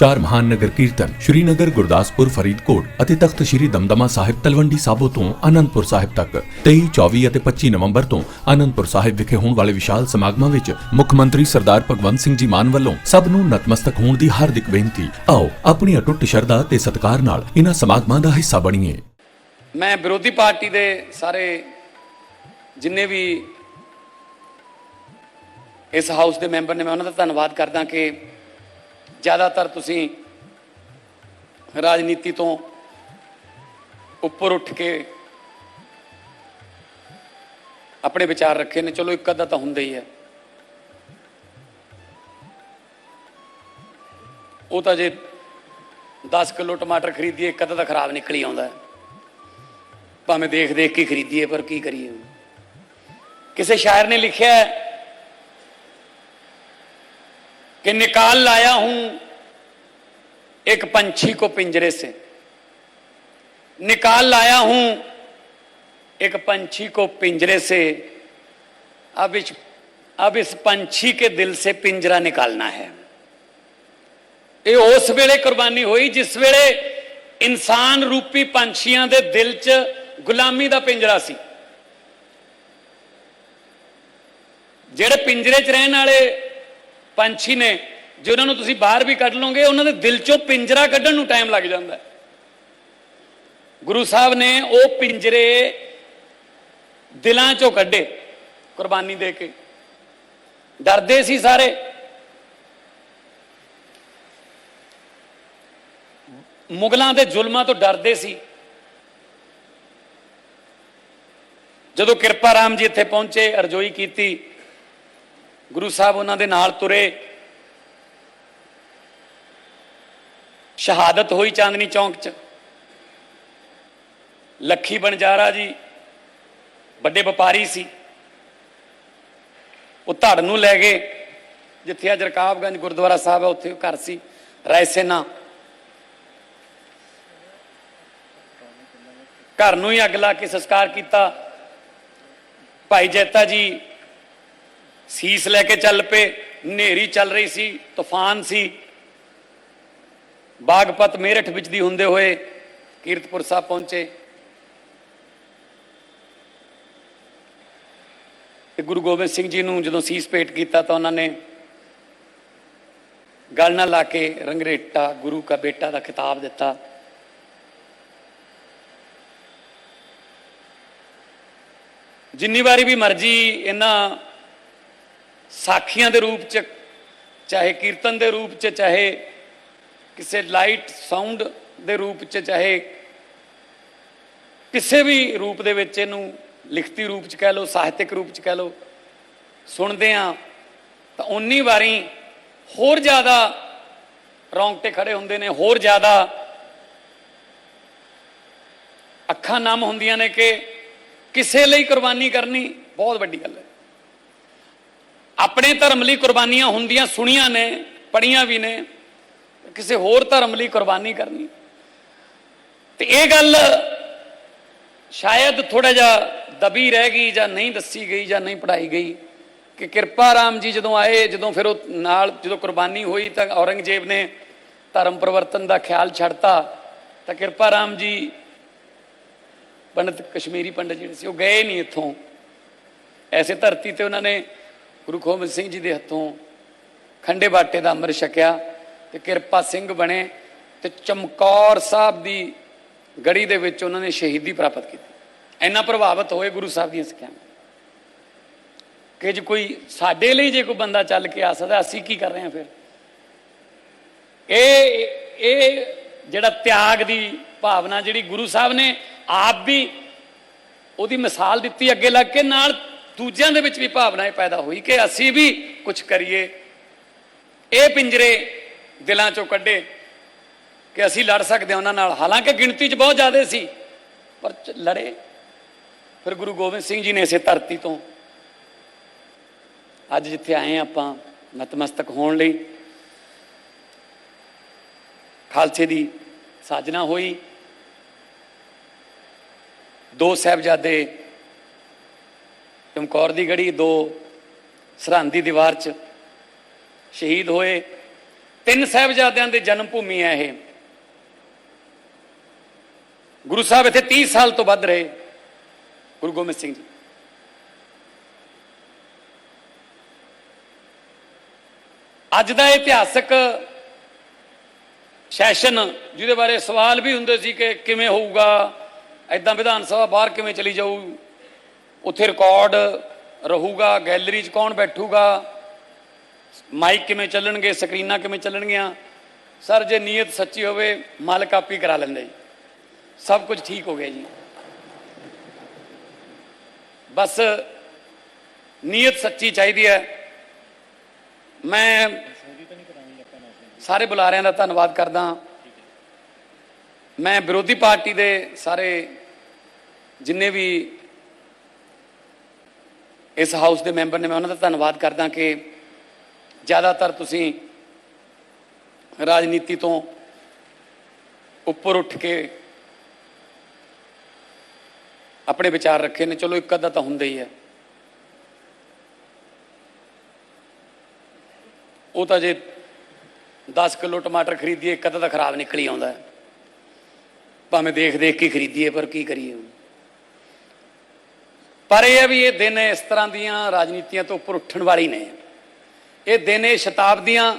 ਚਾਰ ਮਹਾਨ ਨਗਰ ਕੀਰਤਨ ਸ਼੍ਰੀਨਗਰ, ਗੁਰਦਾਸਪੁਰ, ਫਰੀਦਕੋਟ ਅਤੇ ਤਖਤ ਸ਼੍ਰੀ ਦਮਦਮਾ ਸਾਹਿਬ ਤਲਵੰਡੀ ਸਾਬੋ ਤੋਂ ਆਨੰਦਪੁਰ ਸਾਹਿਬ ਤੱਕ। 23 24 ਅਤੇ 25 ਨਵੰਬਰ ਤੋਂ ਆਨੰਦਪੁਰ ਸਾਹਿਬ ਵਿਖੇ ਹੋਣ ਵਾਲੇ ਵਿਸ਼ਾਲ ਸਮਾਗਮਾਂ ਵਿੱਚ ਮੁੱਖ ਮੰਤਰੀ ਸਰਦਾਰ ਭਗਵੰਤ ਸਿੰਘ ਜੀ ਮਾਨ ਵੱਲੋਂ ਸਭ ਨੂੰ ਨਤਮਸਤਕ ਹੋਣ ਦੀ ਹਾਰਦਿਕ ਬੇਨਤੀ। ਆਓ, ਆਪਣੀ ਅਟੁੱਟ ਸ਼ਰਧਾ ਤੇ ਸਤਿਕਾਰ ਨਾਲ ਇਹਨਾਂ ਸਮਾਗਮਾਂ ਦਾ ਹਿੱਸਾ ਬਣੀਏ। ਮੈਂ ਵਿਰੋਧੀ ਪਾਰਟੀ ਦੇ ਸਾਰੇ ਜਿੰਨੇ ਵੀ ਇਸ ਹਾਊਸ ਦੇ ਮੈਂਬਰ ਨੇ, ਮੈਂ ਉਹਨਾਂ ਦਾ ਧੰਨਵਾਦ ਕਰਦਾ ਕਿ ਜ਼ਿਆਦਾਤਰ ਤੁਸੀਂ ਰਾਜਨੀਤੀ ਤੋਂ ਉੱਪਰ ਉੱਠ ਕੇ ਆਪਣੇ ਵਿਚਾਰ ਰੱਖੇ ਨੇ। ਚਲੋ ਇੱਕ ਅੱਧਾ ਤਾਂ ਹੁੰਦਾ ਹੀ ਹੈ। ਉਹ ਤਾਂ ਜੇ 10 ਕਿਲੋ ਟਮਾਟਰ ਖਰੀਦੀਏ, ਇੱਕ ਅੱਧਾ ਤਾਂ ਖਰਾਬ ਨਿਕਲੀ ਆਉਂਦਾ ਹੈ। ਭਾਵੇਂ ਦੇਖ ਦੇਖ ਕੇ ਖਰੀਦੀਏ, ਪਰ ਕੀ ਕਰੀਏ ਕਿਸੇ ਸ਼ਾਇਰ ਨੇ ਲਿਖਿਆ ਹੈ कि निकाल लाया हूं एक पंछी को पिंजरे से निकाल लाया हूं एक पंछी को पिंजरे से अब इस अब इस पंछी के दिल से पिंजरा निकालना है ਇਹ ਉਸ ਵੇਲੇ ਕੁਰਬਾਨੀ ਹੋਈ ਜਿਸ ਵੇਲੇ ਇਨਸਾਨ ਰੂਪੀ ਪੰਛੀਆਂ ਦੇ ਦਿਲ 'ਚ ਗੁਲਾਮੀ ਦਾ ਪਿੰਜਰਾ ਸੀ ਜਿਹੜੇ ਪਿੰਜਰੇ 'ਚ ਰਹਿਣ ਵਾਲੇ ਪੰਛੀ ਨੇ, ਜੇ ਉਹਨਾਂ ਨੂੰ ਤੁਸੀਂ ਬਾਹਰ ਵੀ ਕੱਢ ਲਓਗੇ, ਉਹਨਾਂ ਦੇ ਦਿਲ 'ਚੋਂ ਪਿੰਜਰਾ ਕੱਢਣ ਨੂੰ ਟਾਈਮ ਲੱਗ ਜਾਂਦਾ ਹੈ। ਗੁਰੂ ਸਾਹਿਬ ਨੇ ਉਹ ਪਿੰਜਰੇ ਦਿਲਾਂ 'ਚੋਂ ਕੱਢੇ, ਕੁਰਬਾਨੀ ਦੇ ਕੇ। ਡਰਦੇ ਸੀ ਸਾਰੇ। ਮੁਗਲਾਂ ਦੇ ਜ਼ੁਲਮਾਂ ਤੋਂ ਡਰਦੇ ਸੀ। ਜਦੋਂ ਕਿਰਪਾ ਰਾਮ ਜੀ ਇੱਥੇ ਪਹੁੰਚੇ, ਅਰਜ਼ੋਈ ਕੀਤੀ ਗੁਰੂ ਸਾਹਿਬ ਉਹਨਾਂ ਦੇ ਨਾਲ ਤੁਰੇ। ਸ਼ਹਾਦਤ ਹੋਈ ਚਾਂਦਨੀ ਚੌਂਕ 'ਚ। ਲੱਖੀ ਬਣਜਾਰਾ ਜੀ, ਵੱਡੇ ਵਪਾਰੀ ਸੀ। ਉਹ ਧੜ ਨੂੰ ਲੈ ਗਏ, ਜਿੱਥੇ ਅੱਜ ਰਕਾਬਗੰਜ ਗੁਰਦੁਆਰਾ ਸਾਹਿਬ ਹੈ ਉੱਥੇ ਘਰ ਸੀ ਰਾਇਸੇਨਾ ਘਰ ਨੂੰ ਹੀ ਅੱਗ ਲਾ ਕੇ ਸੰਸਕਾਰ ਕੀਤਾ। ਭਾਈ ਜੈਤਾ ਜੀ ਸੀਸ ਲੈ ਕੇ ਚੱਲ ਪਏ, ਹਨੇਰੀ ਚੱਲ ਰਹੀ ਸੀ, ਤੂਫਾਨ ਸੀ। ਬਾਗਪਤ ਮੇਰਠ ਵਿੱਚ ਦੀ ਹੁੰਦੇ ਹੋਏ ਕੀਰਤਪੁਰ ਸਾਹਿਬ ਪਹੁੰਚੇ। ਤੇ ਗੁਰੂ ਗੋਬਿੰਦ ਸਿੰਘ ਜੀ ਨੂੰ ਜਦੋਂ ਸੀਸ ਭੇਟ ਕੀਤਾ ਤਾਂ ਉਹਨਾਂ ਨੇ ਗੱਲ ਨਾਲ ਲਾ ਕੇ ਰੰਗਰੇਟਾ, ਗੁਰੂ ਕਾ ਬੇਟਾ ਦਾ ਖਿਤਾਬ ਦਿੱਤਾ। ਜਿੰਨੀ ਵਾਰੀ ਵੀ ਮਰਜ਼ੀ ਇਹਨਾਂ ਸਾਖੀਆਂ ਦੇ ਰੂਪ ਚ, ਚਾਹੇ ਕੀਰਤਨ ਦੇ ਰੂਪ ਚ, ਚਾਹੇ ਕਿਸੇ ਲਾਈਟ ਸਾਊਂਡ ਦੇ ਰੂਪ ਚ, ਚਾਹੇ ਕਿਸੇ ਵੀ ਰੂਪ ਦੇ ਵਿੱਚ ਇਹਨੂੰ ਲਿਖਤੀ ਰੂਪ ਚ ਕਹਿ ਲਓ, ਸਾਹਿਤਿਕ ਰੂਪ ਚ ਕਹਿ ਲਓ, ਸੁਣਦੇ ਆ ਤਾਂ ਉਨੀ ਵਾਰੀ ਹੋਰ ਜ਼ਿਆਦਾ ਰੌਂਗਟੇ ਖੜੇ ਹੁੰਦੇ ਨੇ, ਹੋਰ ਜ਼ਿਆਦਾ ਅੱਖਾਂ ਨਮ ਹੁੰਦੀਆਂ ਨੇ ਕਿ ਕਿਸੇ ਲਈ ਕੁਰਬਾਨੀ ਕਰਨੀ ਬਹੁਤ ਵੱਡੀ ਗੱਲ ਹੈ। ਆਪਣੇ ਧਰਮ ਲਈ ਕੁਰਬਾਨੀਆਂ ਹੁੰਦੀਆਂ ਸੁਣੀਆਂ ਨੇ ਪੜੀਆਂ ਵੀ ਨੇ, ਕਿਸੇ ਹੋਰ ਧਰਮ ਲਈ ਕੁਰਬਾਨੀ ਕਰਨੀ। ਤੇ ਇਹ ਗੱਲ ਸ਼ਾਇਦ ਥੋੜਾ ਜਿਹਾ ਦਬੀ ਰਹਿ ਗਈ ਜਾਂ ਨਹੀਂ ਦੱਸੀ ਗਈ ਜਾਂ ਨਹੀਂ ਪੜਾਈ ਗਈ ਕਿ ਕਿਰਪਾ ਰਾਮ ਜੀ ਜਦੋਂ ਆਏ, ਜਦੋਂ ਫਿਰ ਉਹ ਨਾਲ ਜਦੋਂ ਕੁਰਬਾਨੀ ਹੋਈ ਤਾਂ ਔਰੰਗਜ਼ੇਬ ਨੇ ਧਰਮ ਪਰਿਵਰਤਨ ਦਾ ਖਿਆਲ ਛੱਡਤਾ, ਤਾਂ ਕਿਰਪਾ ਰਾਮ ਜੀ ਪੰਡਤ ਕਸ਼ਮੀਰੀ ਪੰਡਤ ਜਿਹੜੇ ਸੀ ਉਹ ਗਏ ਨਹੀਂ ਇੱਥੋਂ। ਐਸੇ ਧਰਤੀ ਤੇ ਉਹਨਾਂ ਨੇ ਗੁਰੂ ਗੋਬਿੰਦ ਸਿੰਘ ਜੀ ਦੇ ਹੱਥੋਂ ਖੰਡੇ ਬਾਟੇ ਦਾ ਅੰਮ੍ਰਿਤ ਛਕਿਆ ਤੇ ਕਿਰਪਾ ਸਿੰਘ ਬਣੇ ਤੇ ਚਮਕੌਰ ਸਾਹਿਬ ਦੀ ਗੜੀ ਦੇ ਵਿੱਚ ਉਹਨਾਂ ਨੇ ਸ਼ਹੀਦੀ ਪ੍ਰਾਪਤ ਕੀਤੀ। ਇੰਨਾ ਪ੍ਰਭਾਵਿਤ ਹੋਏ ਗੁਰੂ ਸਾਹਿਬ ਦੀਆਂ ਸਿੱਖਿਆਵਾਂ। ਕਿ ਜੇ ਕੋਈ ਸਾਡੇ ਲਈ ਜੇ ਕੋਈ ਬੰਦਾ ਚੱਲ ਕੇ ਆ ਸਕਦਾ, ਅਸੀਂ ਕੀ ਕਰ ਰਹੇ ਹਾਂ ਫਿਰ? ਇਹ ਇਹ ਜਿਹੜਾ ਤਿਆਗ ਦੀ ਭਾਵਨਾ ਜਿਹੜੀ ਗੁਰੂ ਸਾਹਿਬ ਨੇ ਆਪ ਵੀ ਉਹਦੀ ਮਿਸਾਲ ਦਿੱਤੀ ਅੱਗੇ ਲੱਗ ਕੇ, ਨਾਲ ਦੂਜਿਆਂ ਦੇ ਵਿੱਚ ਵੀ ਭਾਵਨਾ ਇਹ ਪੈਦਾ ਹੋਈ ਕਿ ਅਸੀਂ ਵੀ ਕੁਝ ਕਰੀਏ। ਇਹ ਪਿੰਜਰੇ ਦਿਲਾਂ ਚੋਂ ਕੱਢੇ ਕਿ ਅਸੀਂ ਲੜ ਸਕਦੇ ਹਾਂ ਉਹਨਾਂ ਨਾਲ। ਹਾਲਾਂਕਿ ਗਿਣਤੀ 'ਚ ਬਹੁਤ ਜ਼ਿਆਦਾ ਸੀ, ਪਰ ਲੜੇ। ਫਿਰ ਗੁਰੂ ਗੋਬਿੰਦ ਸਿੰਘ ਜੀ ਨੇ ਇਸੇ ਧਰਤੀ ਤੋਂ ਅੱਜ ਜਿੱਥੇ ਆਏ ਆਪਾਂ, ਨਤਮਸਤਕ ਹੋਣ ਲਈ ਖਾਲਸੇ ਦੀ ਸਾਜਨਾ ਹੋਈ। ਦੋ ਸਾਹਿਬਜ਼ਾਦੇ ਚਮਕੌਰ ਦੀ ਗੜੀ ਦੋ, ਸਰਹੰਦ ਦੀ ਦੀਵਾਰ 'ਚ ਸ਼ਹੀਦ ਹੋਏ। ਤਿੰਨ ਸਾਹਿਬਜ਼ਾਦਿਆਂ ਦੇ ਜਨਮ ਭੂਮੀ ਹੈ ਇਹ। ਗੁਰੂ ਸਾਹਿਬ ਇੱਥੇ 30 ਸਾਲ ਤੋਂ ਵੱਧ ਰਹੇ। ਗੁਰੂ ਗੋਬਿੰਦ ਸਿੰਘ ਜੀ। ਅੱਜ ਦਾ ਇਤਿਹਾਸਕ ਸੈਸ਼ਨ, ਜਿਹਦੇ ਬਾਰੇ ਸਵਾਲ ਵੀ ਹੁੰਦੇ ਸੀ ਕਿ ਕਿਵੇਂ ਹੋਊਗਾ ਐਦਾਂ ਵਿਧਾਨ ਸਭਾ ਬਾਹਰ ਕਿਵੇਂ ਚਲੀ ਜਾਊ ਉੱਥੇ ਰਿਕਾਰਡ ਰਹੂਗਾ ਗੈਲਰੀ 'ਚ ਕੌਣ ਬੈਠੂਗਾ? ਮਾਈਕ ਕਿਵੇਂ ਚੱਲਣਗੇ ਸਕਰੀਨਾਂ ਕਿਵੇਂ ਚੱਲਣਗੀਆਂ? ਸਰ ਜੇ ਨੀਅਤ ਸੱਚੀ ਹੋਵੇ ਮਾਲ ਕਾਪੀ ਕਰਾ ਲੈਂਦੇ ਜੀ। ਸਭ ਕੁਝ ਠੀਕ ਹੋ ਗਿਆ ਜੀ। ਬਸ ਨੀਅਤ ਸੱਚੀ ਚਾਹੀਦੀ ਹੈ। ਮੈਂ ਸਾਰੇ ਬੁਲਾਰਿਆਂ ਦਾ ਧੰਨਵਾਦ ਕਰਦਾ। ਮੈਂ ਵਿਰੋਧੀ ਪਾਰਟੀ ਦੇ ਸਾਰੇ ਜਿੰਨੇ ਵੀ ਇਸ ਹਾਊਸ ਦੇ ਮੈਂਬਰ ਨੇ ਮੈਂ ਉਹਨਾਂ ਦਾ ਧੰਨਵਾਦ ਕਰਦਾ ਕਿ ਜ਼ਿਆਦਾਤਰ ਤੁਸੀਂ ਰਾਜਨੀਤੀ ਤੋਂ ਉੱਪਰ ਉੱਠ ਕੇ ਆਪਣੇ ਵਿਚਾਰ ਰੱਖੇ ਨੇ। ਚਲੋ, ਇੱਕ ਅੱਧਾ ਤਾਂ ਹੁੰਦਾ ਹੀ ਹੈ। ਉਹ ਤਾਂ ਜੇ 10 ਕਿਲੋ ਟਮਾਟਰ ਖਰੀਦੀਏ, ਇੱਕ ਅੱਧਾ ਤਾਂ ਖਰਾਬ ਨਿਕਲ ਹੀ ਆਉਂਦਾ ਭਾਵੇਂ ਦੇਖ ਦੇਖ ਕੇ ਖਰੀਦੀਏ, ਪਰ ਕੀ ਕਰੀਏ ਪਰ ਇਹ ਹੈ ਵੀ ਇਹ ਦਿਨ ਇਸ ਤਰ੍ਹਾਂ ਦੀਆਂ ਰਾਜਨੀਤੀਆਂ ਤੋਂ ਉੱਪਰ ਉੱਠਣ ਵਾਲੀ ਨੇ। ਇਹ ਦਿਨ ਇਹ ਸ਼ਤਾਬਦੀਆਂ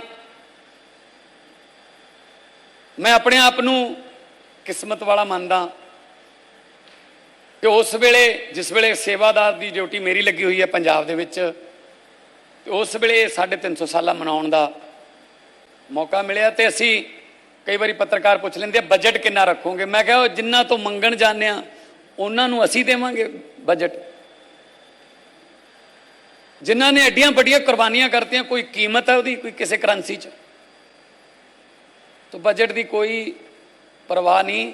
ਮੈਂ ਆਪਣੇ ਆਪ ਨੂੰ ਕਿਸਮਤ ਵਾਲਾ ਮੰਨਦਾ ਕਿ ਉਸ ਵੇਲੇ, ਜਿਸ ਵੇਲੇ ਸੇਵਾਦਾਰ ਦੀ ਡਿਊਟੀ ਮੇਰੀ ਲੱਗੀ ਹੋਈ ਹੈ ਪੰਜਾਬ ਦੇ ਵਿੱਚ, ਤੇ ਉਸ ਵੇਲੇ 350 ਸਾਲਾ ਮਨਾਉਣ ਦਾ ਮੌਕਾ ਮਿਲਿਆ ਤੇ ਅਸੀਂ ਕਈ ਵਾਰੀ ਪੱਤਰਕਾਰ ਪੁੱਛ ਲੈਂਦੇ ਆ, ਬਜਟ ਕਿੰਨਾ ਰੱਖੋਗੇ? ਮੈਂ ਕਿਹਾ, ਉਹ ਜਿੰਨਾ ਤੋਂ ਮੰਗਣ ਜਾਂਦੇ ਆ ਉਹਨਾਂ ਨੂੰ ਅਸੀਂ ਦੇਵਾਂਗੇ ਬਜਟ। ਜਿਨ੍ਹਾਂ ਨੇ ਐਡੀਆਂ ਵੱਡੀਆਂ ਕੁਰਬਾਨੀਆਂ ਕਰਤੀਆਂ, ਕੋਈ ਕੀਮਤ ਹੈ ਉਹਦੀ, ਕੋਈ ਕਿਸੇ ਕਰੰਸੀ 'ਚ? ਤਾਂ ਬਜਟ ਦੀ ਕੋਈ ਪਰਵਾਹ ਨਹੀਂ।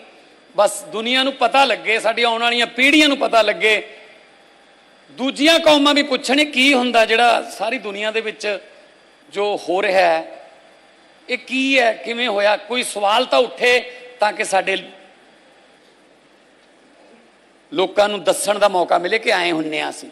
ਬਸ ਦੁਨੀਆ ਨੂੰ ਪਤਾ ਲੱਗੇ ਸਾਡੀ ਆਉਣ ਵਾਲੀਆਂ ਪੀੜ੍ਹੀਆਂ ਨੂੰ ਪਤਾ ਲੱਗੇ। ਦੂਜੀਆਂ ਕੌਮਾਂ ਵੀ ਪੁੱਛਣ ਕੀ ਹੁੰਦਾ ਜਿਹੜਾ ਸਾਰੀ ਦੁਨੀਆ ਦੇ ਵਿੱਚ ਜੋ ਹੋ ਰਿਹਾ ਹੈ, ਇਹ ਕੀ ਹੈ, ਕਿਵੇਂ ਹੋਇਆ? ਕੋਈ ਸਵਾਲ ਤਾਂ ਉੱਠੇ ਤਾਂ ਕਿ ਸਾਡੇ ਲੋਕਾਂ ਨੂੰ ਦੱਸਣ ਦਾ ਮੌਕਾ ਮਿਲੇ ਕਿ ਐਂ ਹੁੰਨੇ ਆ ਅਸੀਂ।